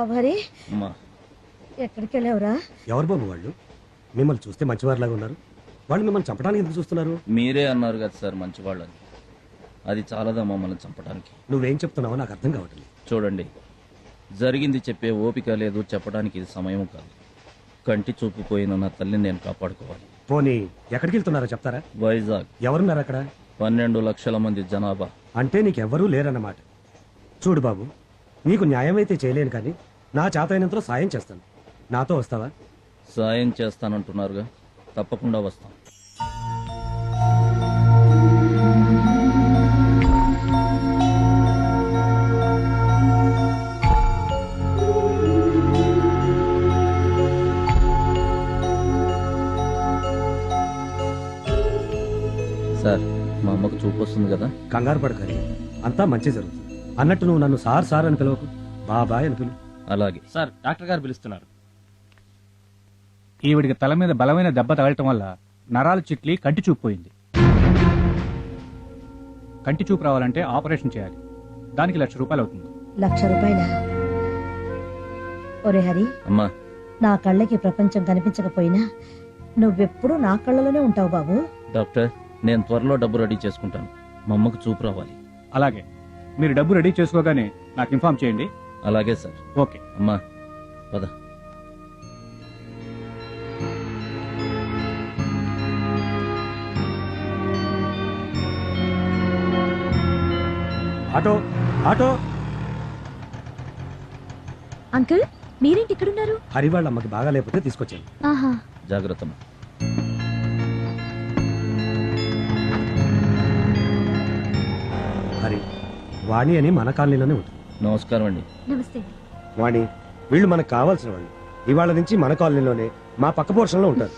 అమ్మా. ఎక్కడికి వెళ్ళావురా ఎవరు బాబు వాళ్ళు? మిమ్మల్ని చూస్తే మంచివారిలాగా ఉన్నారు. వాళ్ళు మిమ్మల్ని చంపడానికి ఎందుకు చూస్తున్నారు? మీరే అన్నారు కదా సార్ మంచివాళ్ళని. అది చాలదా మమ్మల్ని చంపడానికి? నువ్వేం చెప్తున్నావో నాకు అర్థం కావట్లేదు. చూడండి. జరిగింది చెప్పే ఓపిక లేదు చెప్పడానికి ఇది సమయం కాదు. కంటి చూపు పోయిన నా తల్లిని నేను కాపాడుకోవాలి. పోనీ ఎక్కడికి వెళ్తున్నారో చెప్తారా? వైజాగ్. ఎవరున్నారు అక్కడ? పన్నెండు లక్షల మంది జనాభా. అంటే నీకెవ్వరూ లేరన్నమాట. చూడు బాబు నీకు న్యాయం అయితే చేయలేను కానీ నా చేతైనంతలో సాయం చేస్తాను. నాతో వస్తావా? సాయం చేస్తానంటున్నారుగా. తప్పకుండా వస్తాం. సార్ మా అమ్మకు చూపు వస్తుంది కదా? కంగారు పడకరి అంతా మంచి జరుగుతుంది. అన్నట్టు నువ్వు నన్ను సార్ సార్ అని పిలవకు. బాబాయ్ అని పిలువు. అలాగే. సార్ డాక్టర్ గారు పిలుస్తున్నారు. ఈవిడికి తల మీద బలమైన దెబ్బ తగలటం వల్ల నరాలు చిట్లి కంటి చూపు పోయింది. కంటి చూపు రావాలంటే ఆపరేషన్ చేయాలి. దానికి లక్ష రూపాయలు అవుతుంది. లక్ష రూపాయల? ఒరే హరి అమ్మా. నా కళ్ళకి ప్రపంచం కనిపించకపోయినా నువ్వెప్పుడు నా కళ్ళలోనే ఉంటావు బాబు. డాక్టర్ నేను త్వరలో డబ్బు రెడీ చేసుకుంటాను. మా అమ్మకు చూపు రావాలి. అలాగే. మీరు డబ్బు రెడీ చేసుకోగానే నాకు ఇన్ఫార్మ్ చేయండి. అలాగే సార్. ఓకే. అమ్మా పద. Auto auto. అంకుల్ మీరేంటి ఇక్కడున్నారు? హరి వాళ్ళ అమ్మకి బాగా లేకపోతే తీసుకొచ్చాను. ఆహా. జాగ్రత్త అమ్మా. హరి వాణి అని మన కాలనీలోనే ఉంటుంది. నమస్కారం అండి. నమస్తే. వాణి వీళ్ళు మనకు కావాల్సిన వాళ్ళు. ఇవాళ నుంచి మన కాలనీలోనే మా పక్క పోర్షన్లో ఉంటారు.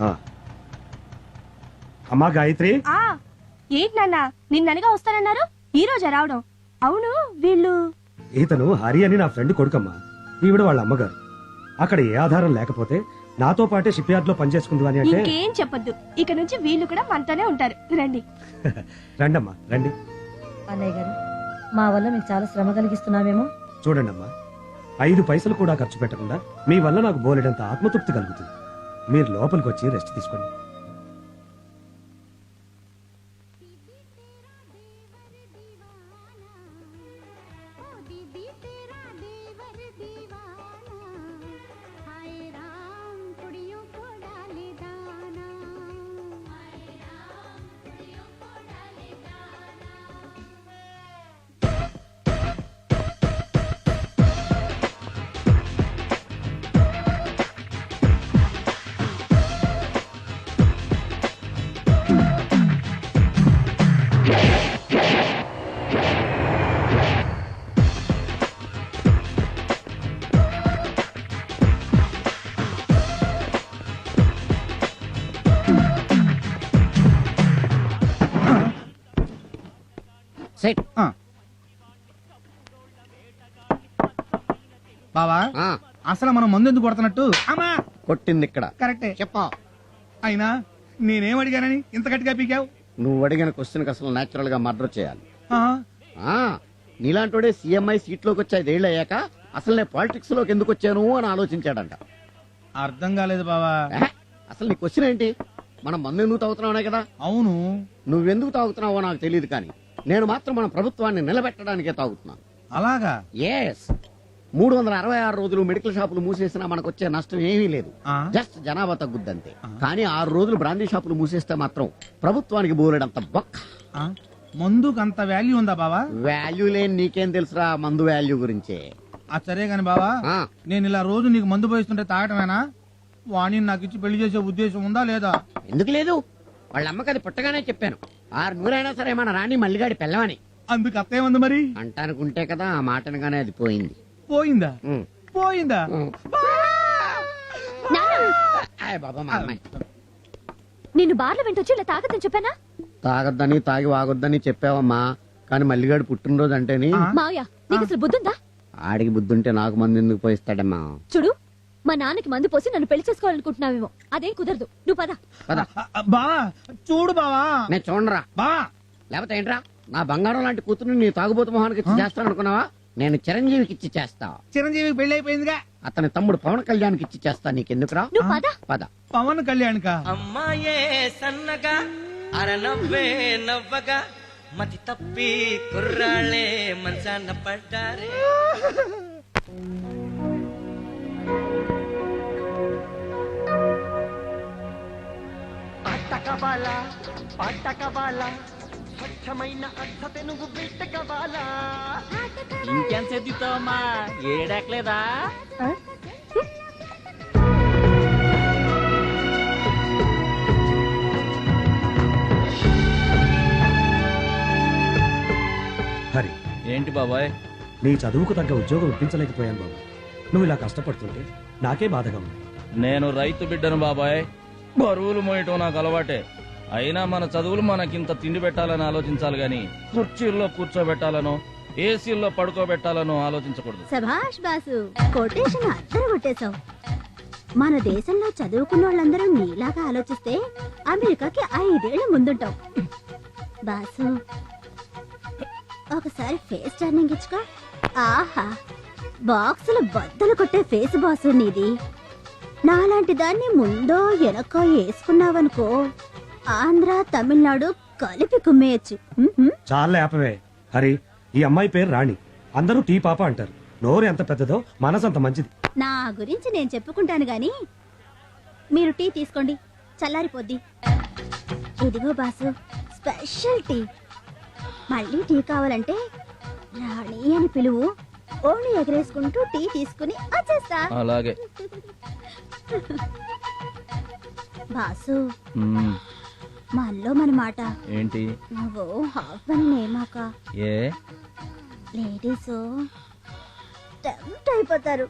ఆ. అమ్మా గాయత్రి. ఆ ఏంటి నాన్న? నిన్ననగా వస్తానన్నారు? ఈ రోజా రావడం. అవును వీళ్ళు? ఇతను హరి అని నా ఫ్రెండ్ కొడుకమ్మా. ఈవిడ వాళ్ళ అమ్మగారు. అక్కడ ఏ ఆధారం లేకపోతే నాతో పాటే షిప్ యార్డ్లో పనిచేసుకుంది అని అంటే ఇంకేం చెప్పొద్దు. ఇక నుంచి వీళ్ళు కూడా మనతోనే ఉంటారు. రండి. రండమ్మా రండి. అన్నయ్య గారు మా వల్ల మీకు చాలా శ్రమ కలిగిస్తున్నామేమో? చూడండి అమ్మా ఐదు పైసలు కూడా ఖర్చు పెట్టకుండా మీ వల్ల నాకు బోలెడంత ఆత్మతృప్తి కలుగుతుంది. మీరు లోపలికి వచ్చి రెస్ట్ తీసుకోండి. సెట్ బావా అసలు మనం మందు ఎందుకు కొడుతున్నట్టు? అమ్మా! కొట్టింది ఇక్కడ. కరెక్టే. చెప్పా. అయినా నేనేం అడిగానని ఇంత గట్టిగా పీకావు? నువ్వు అడిగిన క్వశ్చన్ అసలు నేచురల్గా మర్డర్ చేయాలి. ఆ, ఆ నీలాంటోడే సీఎంఐ సీట్లోకి వచ్చి ఐదేళ్ళు అయ్యాక అసలు నేను పాలిటిక్స్లోకి ఎందుకు వచ్చాను అని ఆలోచించాడంట. అర్థం కాలేదు బావా? అసలు నీ క్వశ్చన్ ఏంటి? మనం మందు ఎందుకు తాగుతున్నావునే కదా? అవును. నువ్వెందుకు తాగుతున్నావో నాకు తెలియదు కానీ నేను మాత్రం మన ప్రభుత్వాన్ని నిలబెట్టడానికే తాగుతున్నాను. అలాగా? ఎస్ మూడు వందల అరవై ఆరు రోజులు మెడికల్ షాపులు మూసేసినా మనకు వచ్చే నష్టం ఏమీ లేదు. జస్ట్ జనాభా తగ్గుద్దంతే. కానీ ఆరు రోజులు బ్రాందీ షాపులు మూసేస్తే మాత్రం ప్రభుత్వానికి బోలెడంత బొక్క. ఆ, మందుకు అంత వాల్యూ ఉందా బావా? వాల్యూ లేని నీకేం తెలుసురా మందు వాల్యూ గురించే. ఆ సరే గాని బావా నేను ఇలా రోజు నీకు మందు పోయిస్తుంటే తాగటమేనా? వాణి నాకు ఇచ్చి పెళ్ళి చేసే ఉద్దేశం ఉందా లేదా? ఎందుకు లేదు? వాళ్ళ అమ్మకి అది పుట్టగానే చెప్పాను. ఆరు నూరైనా సరే మన రాణి మల్లిగాడి పిల్లవని అందుకు అత్త ఉంది మరి? అంటానుకుంటే కదా ఆ మాటనగానే అది పోయింది. పోయిందా? ఉమ్. పోయిందా? ఉమ్. ఆయ్ బాబా మా అమ్మాయి. నిన్ను బార్ల వెంటొచ్చి ఇలా తాగదని చెప్పానా? తాగొద్దని తాగి వాగొద్దని చెప్పావమ్మా. కానీ మల్లిగాడు పుట్టినరోజు అంటేని ఆ? మావయ్య నీకు అసలు బుద్ధుందా? ఆడికి బుద్ధుంటే నాకు మంది ఎందుకు పోయిస్తాడమ్మా? చూడు మా నాన్నకి మందు పోసి నన్ను పెళ్ళి చేసుకోవాలనుకుంటున్నావేమో. అదేం కుదరదు. నువ్వు పద. పద. బావా చూడు బావా. నేను చూడరా బా. లేకపోతే ఏంట్రా నా బంగారం లాంటి కూతురు నీ తాగుబోతు మొహానికి ఇచ్చి చేస్తాను అనుకున్నావా? నేను చిరంజీవికి ఇచ్చి చేస్తా. చిరంజీవి పెళ్ళి అయిపోయిందిగా? అతని తమ్ముడు పవన్ కళ్యాణ్కి ఇచ్చి చేస్తా నీకెందుకురా? నువ్వు పద. పద. పవన్ కళ్యాణ్ కా అమ్మాయే సన్నగా అరనవ్వే నవ్వగా మతి తప్పి కుర్రాళ్ళే మంచాన పడ్డారే. అట్టకబాల పట్టకబాల స్వచ్ఛమైన అర్థ తెనుగు బిట్టకబాల ఇంకేం చేద్దామా ఏడాకలేదా? హరి. ఏంటి బాబాయ్? నీ చదువుకు తగ్గ ఉద్యోగం ఇప్పించలేకపోయాను బాబు. నువ్వు ఇలా కష్టపడుతుంటే నాకే బాధగా ఉంది. నేను రైతు బిడ్డను బాబాయ్. బరువులు మోయటం నాకు అలవాటే. అయినా మన చదువులు మనకింత తిండి పెట్టాలని ఆలోచించాలి గాని కుర్చీల్లో కూర్చోబెట్టాలనో ఏసీల్లో పడుకోబెట్టాలనో ఆలోచించకూడదు. సభాష్ బాసు కొటేషన్ అద్దరు కొట్టేశావు. మన దేశంలో చదువుకున్న వాళ్ళందరూ నీలాగా ఆలోచిస్తే అమెరికాకి ఐదేళ్ళ ముందుంటాం బాసు ఒకసారి ఫేస్ టర్నింగ్ ఇచ్చుకో. ఆహా బాక్సులు బద్దలు కొట్టే ఫేస్ బాసు నీది. నాలాంటి దాన్ని ముందో వెనకో వేసుకున్నావనుకో ఆంధ్ర తమిళనాడు కలిపి కుమ్మేయచ్చు. చాలా ఆపవే హరి ఈ అమ్మాయి పేరు రాణి. అందరూ టీ పాప అంటారు. నోరు ఎంత పెద్దదో మనసు అంత మంచిది. నా గురించి నేను చెప్పుకుంటాను గాని మీరు టీ తీసుకోండి. చల్లారిపోద్ది. ఇదిగో బాసు స్పెషల్ టీ. మళ్ళీ టీ కావాలంటే రాణి అని పిలువు. ఓణి ఎగరేసుకుంటూ టీ తీసుకుని వచ్చేస్తా. అలాగే. బాసు మ్మ్. మనలో మన మాట. ఏంటి? నువ్వు హాఫ్ అని నేమాక. ఏ? లేడీస్ టెంప్ట్ అయిపోతారు.